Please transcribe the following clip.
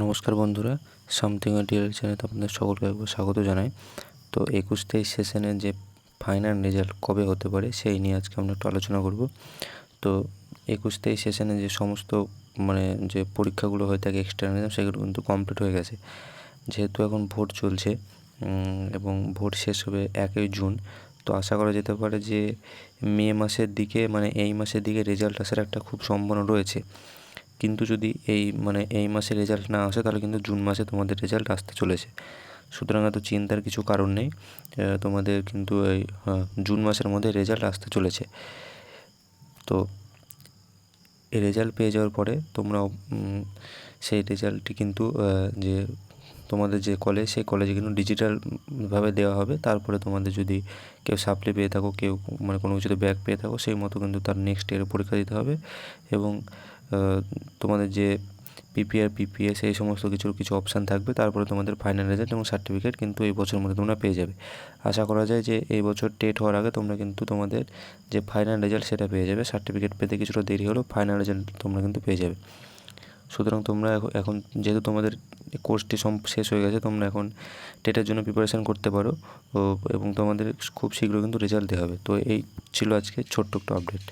নমস্কার বন্ধুরা something DL চ্যানেলে আপনাদের সকলকে স্বাগত জানাই। তো একুশ তেইশ সেশনের যে ফাইনাল রেজাল্ট কবে হতে পারে, সেই নিয়ে আজকে আমরা একটু আলোচনা করব। তো একুশ তেইশ সেশনে যে সমস্ত মানে যে পরীক্ষাগুলো হয়ে থাকে এক্সটার্নাল সেগুলো কিন্তু কমপ্লিট হয়ে গেছে। যেহেতু এখন ভোট চলছে এবং ভোট শেষ হবে একই জুন, তো আশা করা যেতে পারে যে মে মাসের দিকে মানে এই মাসের দিকে রেজাল্ট আসার একটা খুব সম্ভাবনা রয়েছে। কিন্তু যদি এই মানে এই মাসে রেজাল্ট না আসে, তাহলে কিন্তু জুন মাসে তোমাদের রেজাল্ট আসতে চলেছে। সুতরাং এত চিন্তার কিছু কারণ নেই। তোমাদের কিন্তু এই জুন মাসের মধ্যে রেজাল্ট আসতে চলেছে। তো এই রেজাল্ট পেয়ে যাওয়ার পরে তোমরা সেই রেজাল্টটি কিন্তু যে তোমাদের যে কলেজ সেই কলেজে কিন্তু ডিজিটালভাবে দেওয়া হবে। তারপরে তোমাদের যদি কেউ সাপ্লি পেয়ে থাকো, কেউ মানে কোনো কিছুতে ব্যাগ পেয়ে থাকো, সেই মতো কিন্তু তার নেক্সট ইয়ারে পরীক্ষা দিতে হবে। এবং তোমাদের যে পিপিআর পিপিএস এই সমস্ত কিছুর কিছু অপশান থাকবে। তারপরে তোমাদের ফাইনাল রেজাল্ট এবং সার্টিফিকেট কিন্তু এই বছরের মধ্যে তোমরা পেয়ে যাবে। আশা করা যায় যে এই বছর টেট হওয়ার আগে তোমরা কিন্তু তোমাদের যে ফাইনাল রেজাল্ট সেটা পেয়ে যাবে। সার্টিফিকেট পেতে কিছুটা দেরি হলেও ফাইনাল রেজাল্ট তোমরা কিন্তু পেয়ে যাবে। সুতরাং তোমরা এখন যেহেতু তোমাদের কোর্সটি শেষ হয়ে গেছে, তোমরা এখন টেটের জন্য প্রিপারেশান করতে পারো। এবং তোমাদের খুব শীঘ্র কিন্তু রেজাল্ট দেওয়া হবে। তো এই ছিল আজকে ছোট্ট একটু আপডেট